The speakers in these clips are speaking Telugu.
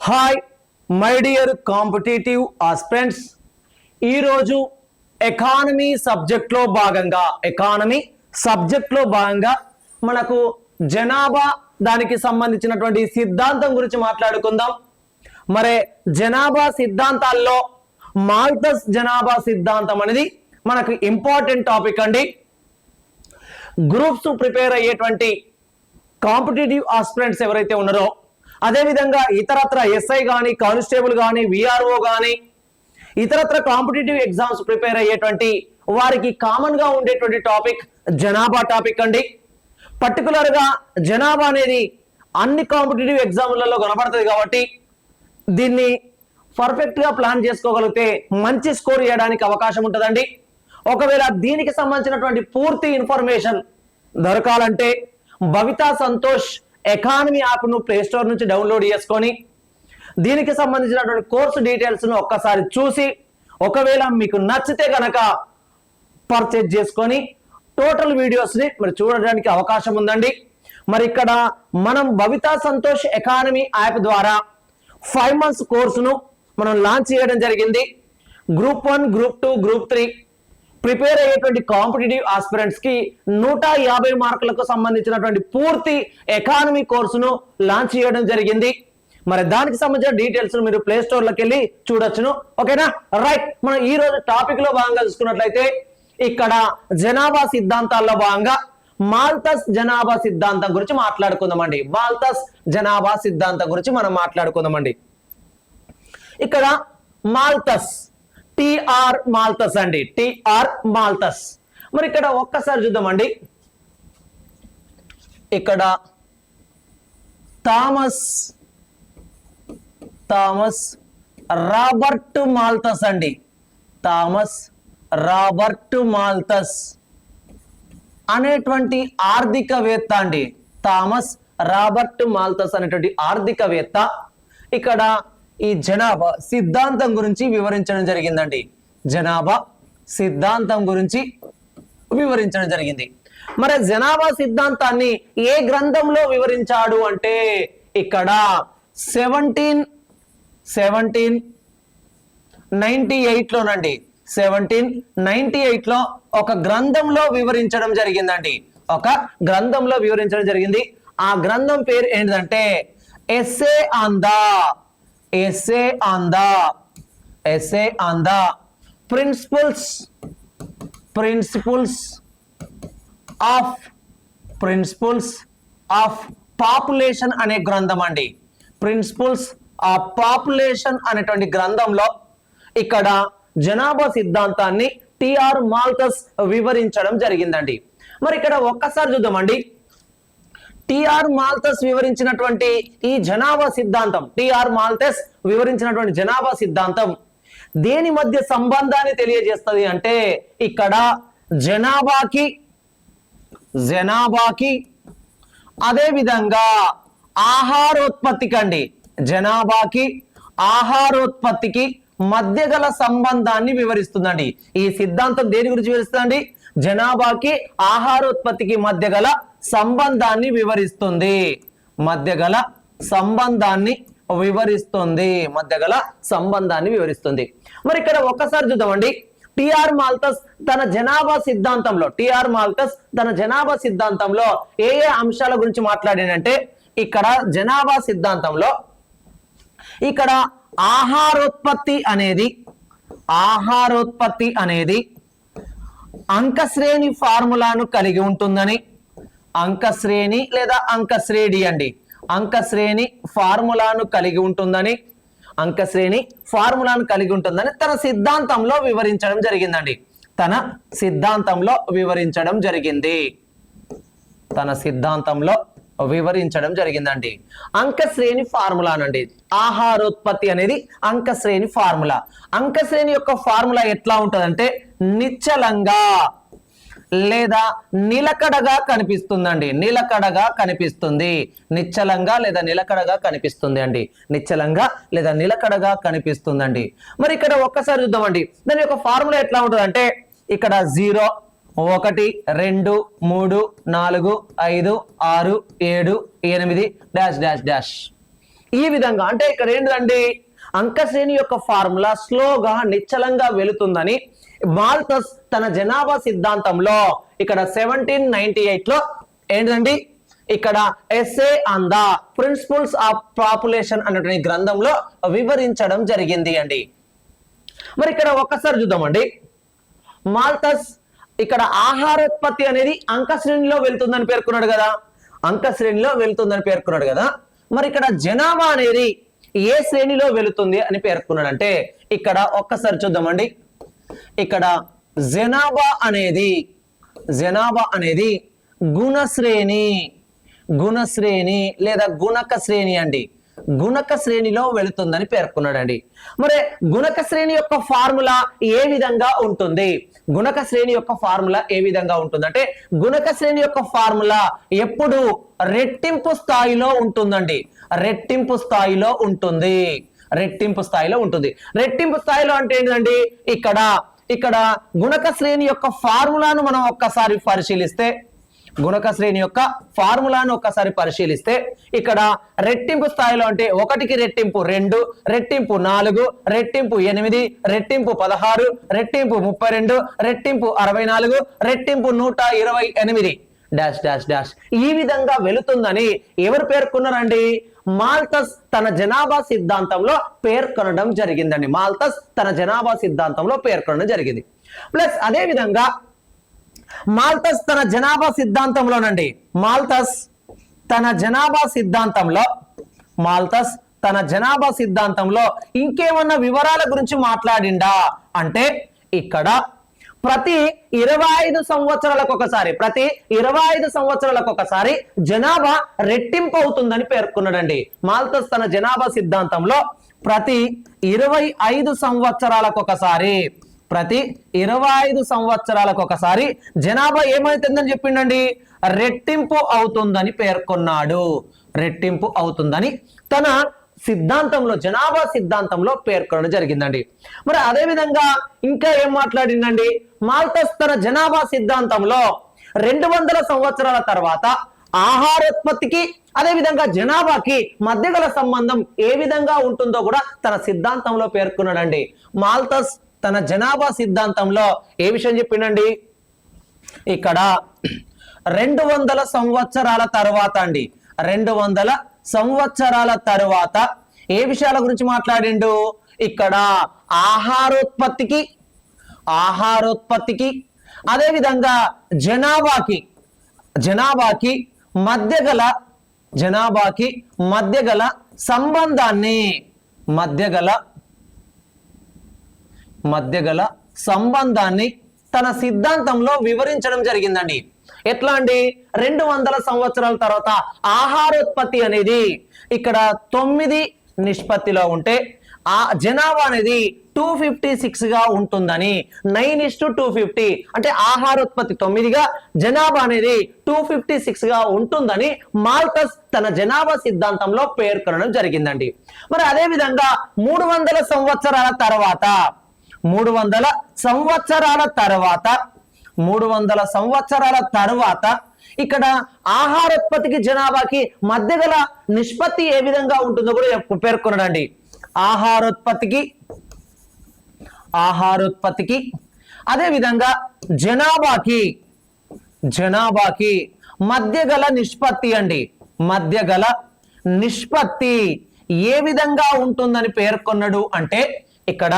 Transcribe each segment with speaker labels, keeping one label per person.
Speaker 1: Hi my dear competitive aspirants ఈరోజు ఎకానమీ సబ్జెక్ట్లో భాగంగా ఎకానమీ సబ్జెక్ట్లో భాగంగా మనకు జనాభా దానికి సంబంధించినటువంటి సిద్ధాంతం గురించి మాట్లాడుకుందాం. మరి జనాభా సిద్ధాంతాల్లో మాల్టస్ జనాభా సిద్ధాంతం అనేది మనకు ఇంపార్టెంట్ టాపిక్ అండి. గ్రూప్స్ ప్రిపేర్ అయ్యేటువంటి కాంపిటేటివ్ ఆస్పిరెంట్స్ ఎవరైతే ఉన్నారో అదేవిధంగా ఇతరత్ర ఎస్ఐ కానీ కానిస్టేబుల్ కానీ విఆర్ఓ కానీ ఇతరత్ర కాంపిటేటివ్ ఎగ్జామ్స్ ప్రిపేర్ అయ్యేటువంటి వారికి కామన్గా ఉండేటువంటి టాపిక్ జనాభా టాపిక్ అండి. పర్టికులర్గా జనాభా అనేది అన్ని కాంపిటేటివ్ ఎగ్జామ్లలో కనబడుతుంది కాబట్టి దీన్ని పర్ఫెక్ట్గా ప్లాన్ చేసుకోగలిగితే మంచి స్కోర్ చేయడానికి అవకాశం ఉంటుందండి. ఒకవేళ దీనికి సంబంధించినటువంటి పూర్తి ఇన్ఫర్మేషన్ దొరకాలంటే భవితా సంతోష్ ఎకానమీ యాప్ను ప్లే స్టోర్ నుంచి డౌన్లోడ్ చేసుకొని దీనికి సంబంధించినటువంటి కోర్సు డీటెయిల్స్ను ఒక్కసారి చూసి ఒకవేళ మీకు నచ్చితే కనుక పర్చేజ్ చేసుకొని టోటల్ వీడియోస్ని మరి చూడడానికి అవకాశం ఉందండి. మరి ఇక్కడ మనం భవితా సంతోష్ ఎకానమీ యాప్ ద్వారా ఫైవ్ మంత్స్ కోర్సును మనం లాంచ్ చేయడం జరిగింది. Group one group two group three prepare అయ్యేటువంటి కాంపిటేటివ్ ఆస్పిరెంట్స్కి నూట యాభై మార్కులకు సంబంధించినటువంటి పూర్తి ఎకానమీ కోర్సును లాంచ్ చేయడం జరిగింది. మరి దానికి సంబంధించిన డీటెయిల్స్ మీరు ప్లే స్టోర్లోకి వెళ్ళి చూడొచ్చును. ఓకేనా? రైట్ మనం ఈ రోజు టాపిక్లో భాగంగా చూసుకున్నట్లయితే ఇక్కడ జనాభా సిద్ధాంతాల్లో భాగంగా మాల్తస్ జనాభా సిద్ధాంతం గురించి మాట్లాడుకుందామండి. మాల్తస్ జనాభా సిద్ధాంతం గురించి మనం మాట్లాడుకుందామండి. ఇక్కడ మాల్తస్ టిఆర్ మాల్తస్ అండి. T R Malthus. మరి ఇక్కడ ఒక్కసారి చూద్దామండి. ఇక్కడ థామస్ థామస్ రాబర్ట్ మాల్తస్ అండి. థామస్ రాబర్ట్ మాల్తస్ అనేటువంటి ఆర్థికవేత్త అండి. థామస్ రాబర్ట్ మాల్తస్ అనేటువంటి ఆర్థికవేత్త. ఇక్కడ ఈ జనాభా సిద్ధాంతం గురించి వివరించడం జరిగిందండి. జనాభా సిద్ధాంతం గురించి వివరించడం జరిగింది. మరి జనాభా సిద్ధాంతాన్ని ఏ గ్రంథంలో వివరించాడు అంటే ఇక్కడ సెవెంటీన్ సెవెంటీన్ నైన్టీ ఎయిట్లోనండి. సెవెంటీన్ నైన్టీ ఎయిట్లో ఒక గ్రంథంలో వివరించడం జరిగిందండి. ఒక గ్రంథంలో వివరించడం జరిగింది. ఆ గ్రంథం పేరు ఏంటంటే essay on the essay on the essay on the principles principles of principles of population అనే గ్రంథం అండి. ప్రిన్సిపల్స్ ఆఫ్ పాపులేషన్ అనేటువంటి గ్రంథంలో ఇక్కడ జనాభా సిద్ధాంతాన్ని టిఆర్ మాల్తస్ వివరించడం జరిగిందండి. మరి ఇక్కడ ఒక్కసారి చూద్దామండి. టిఆర్ మాల్తస్ వివరించినటువంటి ఈ జనాభా సిద్ధాంతం టిఆర్ మాల్తస్ వివరించినటువంటి జనాభా సిద్ధాంతం దేని మధ్య సంబంధాన్ని తెలియజేస్తుంది అంటే ఇక్కడ జనాభాకి జనాభాకి అదే విధంగా ఆహారోత్పత్తికి అండి జనాభాకి ఆహారోత్పత్తికి మధ్య గల సంబంధాన్ని వివరిస్తుందండి. ఈ సిద్ధాంతం దేని గురించి వివరిస్తుందండి? జనాభాకి ఆహారోత్పత్తికి మధ్య గల సంబంధాన్ని వివరిస్తుంది. మధ్య గల సంబంధాన్ని వివరిస్తుంది. మధ్య గల సంబంధాన్ని వివరిస్తుంది. మరి ఇక్కడ ఒక్కసారి చూద్దామండి. టిఆర్ మాల్తస్ తన జనాభా సిద్ధాంతంలో టిఆర్ మాల్తస్ తన జనాభా సిద్ధాంతంలో ఏ ఏ అంశాల గురించి మాట్లాడాడంటే ఇక్కడ జనాభా సిద్ధాంతంలో ఇక్కడ ఆహారోత్పత్తి అనేది ఆహారోత్పత్తి అనేది అంకశ్రేణి ఫార్ములాను కలిగి ఉంటుందని అంకశ్రేణి లేదా అంకశ్రేణి అండి. అంకశ్రేణి ఫార్ములాను కలిగి ఉంటుందని అంకశ్రేణి ఫార్ములాను కలిగి ఉంటుందని తన సిద్ధాంతంలో వివరించడం జరిగిందండి. తన సిద్ధాంతంలో వివరించడం జరిగింది. తన సిద్ధాంతంలో వివరించడం జరిగిందండి. అంకశ్రేణి ఫార్ములానండి. ఆహారోత్పత్తి అనేది అంకశ్రేణి ఫార్ములా. అంకశ్రేణి యొక్క ఫార్ములా ఎట్లా ఉంటుందంటే నిశ్చలంగా. లేదా నిలకడగా కనిపిస్తుందండి. నిలకడగా కనిపిస్తుంది. నిశ్చలంగా లేదా నిలకడగా కనిపిస్తుంది అండి. నిశ్చలంగా లేదా నిలకడగా కనిపిస్తుందండి. మరి ఇక్కడ ఒక్కసారి చూద్దామండి. దాని యొక్క ఫార్ములా ఎట్లా ఉంటుందంటే ఇక్కడ జీరో ఒకటి రెండు మూడు నాలుగు ఐదు ఆరు ఏడు ఎనిమిది డాష్ డాష్ డాష్. ఈ విధంగా అంటే ఇక్కడ ఏంటండి అంక శ్రేణి యొక్క ఫార్ములా స్లోగా నిశ్చలంగా వెళుతుందని మాల్తస్ తన జనాభా సిద్ధాంతంలో ఇక్కడ సెవెంటీన్ నైన్టీ ఎయిట్లో ఏంటండి ఇక్కడ essay on the principles of population అనేటువంటి గ్రంథంలో వివరించడం జరిగింది అండి. మరి ఇక్కడ ఒక్కసారి చూద్దామండి. మాల్తస్ ఇక్కడ ఆహారోత్పత్తి అనేది అంక శ్రేణిలో వెళ్తుందని పేర్కొన్నాడు కదా. అంక శ్రేణిలో వెళ్తుందని పేర్కొన్నాడు కదా. మరి ఇక్కడ జనాభా అనేది ఏ శ్రేణిలో వెళుతుంది అని పేర్కొన్నాడు అంటే ఇక్కడ ఒక్కసారి చూద్దామండి. ఇక్కడ జనాభా అనేది జనాభా అనేది గుణశ్రేణి గుణశ్రేణి లేదా గుణక శ్రేణి అండి. గుణక శ్రేణిలో వెళుతుందని పేర్కొన్నాడండి. మరి గుణక శ్రేణి యొక్క ఫార్ములా ఏ విధంగా ఉంటుంది? గుణక శ్రేణి యొక్క ఫార్ములా ఏ విధంగా ఉంటుంది? అంటే గుణక శ్రేణి యొక్క ఫార్ములా ఎప్పుడు రెట్టింపు స్థాయిలో ఉంటుందండి. రెట్టింపు స్థాయిలో ఉంటుంది. రెట్టింపు స్థాయిలో ఉంటుంది. రెట్టింపు స్థాయిలో అంటే ఏంటండి ఇక్కడ ఇక్కడ గుణక శ్రేణి యొక్క ఫార్ములాను మనం ఒక్కసారి పరిశీలిస్తే గుణక శ్రేణి యొక్క ఫార్ములాను ఒక్కసారి పరిశీలిస్తే ఇక్కడ రెట్టింపు స్థాయిలో అంటే ఒకటికి రెట్టింపు రెండు రెట్టింపు నాలుగు రెట్టింపు ఎనిమిది రెట్టింపు పదహారు రెట్టింపు ముప్పై రెండు రెట్టింపు అరవై నాలుగు రెట్టింపు నూట ఇరవై ఎనిమిది. Dash dash dash. ఈ విధంగా వెళుతుందని ఎవరు పేర్కొన్నారండి? మాల్తస్ తన జనాభా సిద్ధాంతంలో పేర్కొనడం జరిగిందండి. మాల్తస్ తన జనాభా సిద్ధాంతంలో పేర్కొనడం జరిగింది. ప్లస్ అదే విధంగా మాల్తస్ తన జనాభా సిద్ధాంతంలోనండి. మాల్తస్ తన జనాభా సిద్ధాంతంలో మాల్తస్ తన జనాభా సిద్ధాంతంలో ఇంకేమన్నా వివరాల గురించి మాట్లాడిండా? అంటే ఇక్కడ ప్రతి ఇరవై ఐదు సంవత్సరాలకు ఒకసారి ప్రతి ఇరవై ఐదు సంవత్సరాలకు ఒకసారి జనాభా రెట్టింపు అవుతుందని పేర్కొన్నాడండి. మాల్తస్ తన జనాభా సిద్ధాంతంలో ప్రతి ఇరవై ఐదు సంవత్సరాలకు ఒకసారి ప్రతి ఇరవై ఐదు సంవత్సరాలకు ఒకసారి జనాభా ఏమైతుందని చెప్పిండండి? రెట్టింపు అవుతుందని పేర్కొన్నాడు. రెట్టింపు అవుతుందని తన సిద్ధాంతంలో జనాభా సిద్ధాంతంలో పేర్కొనడం జరిగిందండి. మరి అదే విధంగా ఇంకా ఏం మాట్లాడిందండి మాల్తస్ తన జనాభా సిద్ధాంతంలో రెండు వందల సంవత్సరాల తర్వాత ఆహారోత్పత్తికి అదే విధంగా జనాభాకి మధ్య గల సంబంధం ఏ విధంగా ఉంటుందో కూడా తన సిద్ధాంతంలో పేర్కొన్నాడండి. మాల్తస్ తన జనాభా సిద్ధాంతంలో ఏ విషయం చెప్పిండండి? ఇక్కడ రెండు వందల సంవత్సరాల తర్వాత అండి. రెండు వందల సంవత్సరాల తర్వాత ఏ విషయాల గురించి మాట్లాడిండు? ఇక్కడ ఆహారోత్పత్తికి ఆహారోత్పత్తికి అదేవిధంగా జనాభాకి జనాభాకి మధ్య గల జనాభాకి మధ్య గల సంబంధాన్ని మధ్య గల మధ్య గల సంబంధాన్ని తన సిద్ధాంతంలో వివరించడం జరిగిందండి. ఎట్లా అండి? రెండు వందల సంవత్సరాల తర్వాత ఆహారోత్పత్తి అనేది ఇక్కడ తొమ్మిది నిష్పత్తిలో ఉంటే ఆ జనాభా అనేది టూ ఫిఫ్టీ సిక్స్గా ఉంటుందని nine is to two fifty అంటే ఆహారోత్పత్తి తొమ్మిదిగా జనాభా అనేది టూ ఫిఫ్టీ సిక్స్గా ఉంటుందని మార్కస్ తన జనాభా సిద్ధాంతంలో పేర్కొనడం జరిగిందండి. మరి అదే విధంగా మూడు వందల సంవత్సరాల తర్వాత మూడు వందల సంవత్సరాల తర్వాత మూడు వందల సంవత్సరాల తర్వాత ఇక్కడ ఆహారోత్పత్తికి జనాభాకి మధ్య గల నిష్పత్తి ఏ విధంగా ఉంటుందో కూడా పేర్కొనడండి ఆహారోత్పత్తికి ఆహారోత్పత్తికి అదే విధంగా జనాభాకి జనాభాకి మధ్య గల నిష్పత్తి అండి. మధ్య గల నిష్పత్తి ఏ విధంగా ఉంటుందని పేర్కొన్నాడు అంటే ఇక్కడ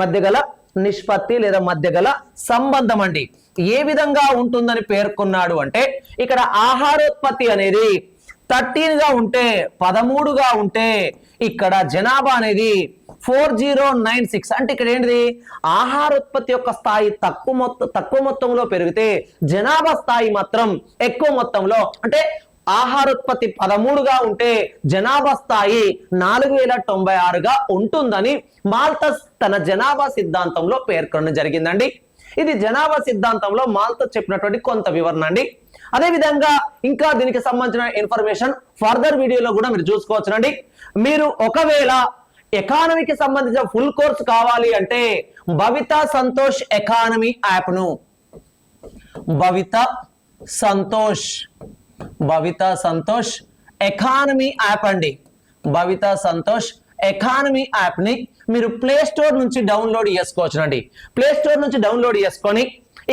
Speaker 1: మధ్య గల నిష్పత్తి లేదా మధ్య గల సంబంధం అండి. ఏ విధంగా ఉంటుందని పేర్కొన్నాడు అంటే ఇక్కడ ఆహారోత్పత్తి అనేది థర్టీన్గా ఉంటే పదమూడుగా ఉంటే ఇక్కడ జనాభా అనేది ఫోర్ జీరో నైన్ సిక్స్. అంటే ఇక్కడ ఏంటిది? ఆహారోత్పత్తి యొక్క స్థాయి తక్కువ మొత్తం తక్కువ మొత్తంలో పెరిగితే జనాభా స్థాయి మాత్రం ఎక్కువ మొత్తంలో అంటే ఆహారోత్పత్తి పదమూడుగా ఉంటే జనాభా స్థాయి నాలుగు వేల తొంభై ఆరుగా ఉంటుందని మాల్తస్ తన జనాభా సిద్ధాంతంలో పేర్కొనడం జరిగిందండి. ఇది జనాభా సిద్ధాంతంలో మాల్తస్ చెప్పినటువంటి కొంత వివరణ అండి. అదేవిధంగా ఇంకా దీనికి సంబంధించిన ఇన్ఫర్మేషన్ ఫర్దర్ వీడియోలో కూడా మీరు చూసుకోవచ్చునండి. మీరు ఒకవేళ ఎకానమీకి సంబంధించిన ఫుల్ కోర్స్ కావాలి అంటే భవిత సంతోష్ ఎకానమీ యాప్ను. భవిత సంతోష్ భవిత సంతోష్ ఎకానమీ యాప్ అండి. భవిత సంతోష్ ఎకానమీ యాప్ని మీరు ప్లే స్టోర్ నుంచి డౌన్లోడ్ చేసుకోవచ్చునండి. ప్లే స్టోర్ నుంచి డౌన్లోడ్ చేసుకొని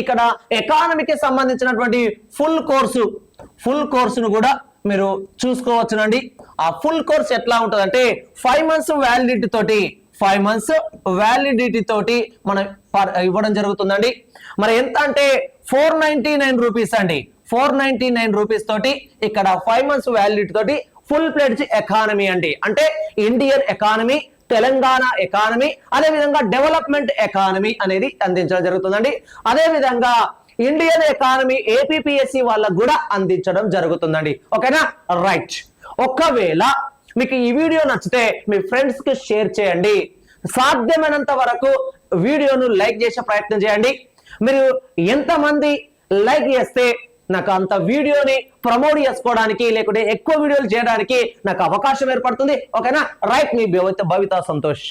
Speaker 1: ఇక్కడ ఎకానమీకి సంబంధించినటువంటి ఫుల్ కోర్సు ఫుల్ కోర్సును కూడా మీరు చూసుకోవచ్చునండి. ఆ ఫుల్ కోర్స్ ఎట్లా ఉంటుందంటే ఫైవ్ మంత్స్ వ్యాలిడిటీ తోటి ఫైవ్ మంత్స్ వ్యాలిడిటీ తోటి మనం ఇవ్వడం జరుగుతుందండి. మరి ఎంత అంటే ఫోర్ నైన్టీ నైన్ రూపీస్ అండి. ఫోర్ నైన్టీ నైన్ రూపీస్ తోటి ఇక్కడ ఫైవ్ మంత్స్ వ్యాలిడిటీ తోటి ఫుల్ ప్లెడ్జ్ ఎకానమీ అండి. అంటే ఇండియన్ ఎకానమీ తెలంగాణ ఎకానమీ అదే విధంగా డెవలప్మెంట్ ఎకానమీ అనేది అందించడం జరుగుతుందండి. అదే విధంగా ఇండియన్ ఎకానమీ ఏపీఎస్సి వాళ్ళకు కూడా అందించడం జరుగుతుందండి. ఓకేనా? రైట్ ఒకవేళ మీకు ఈ వీడియో నచ్చితే మీ ఫ్రెండ్స్కి షేర్ చేయండి. సాధ్యమైనంత వరకు వీడియోను లైక్ చేసే ప్రయత్నం చేయండి. మీరు ఎంతమంది లైక్ చేస్తే నాకు అంత వీడియోని ప్రమోట్ చేసుకోవడానికి లేకుంటే ఎక్కువ వీడియోలు చేయడానికి నాకు అవకాశం ఏర్పడుతుంది. ఓకేనా? రైట్ మీ భవిత భవిత సంతోష్.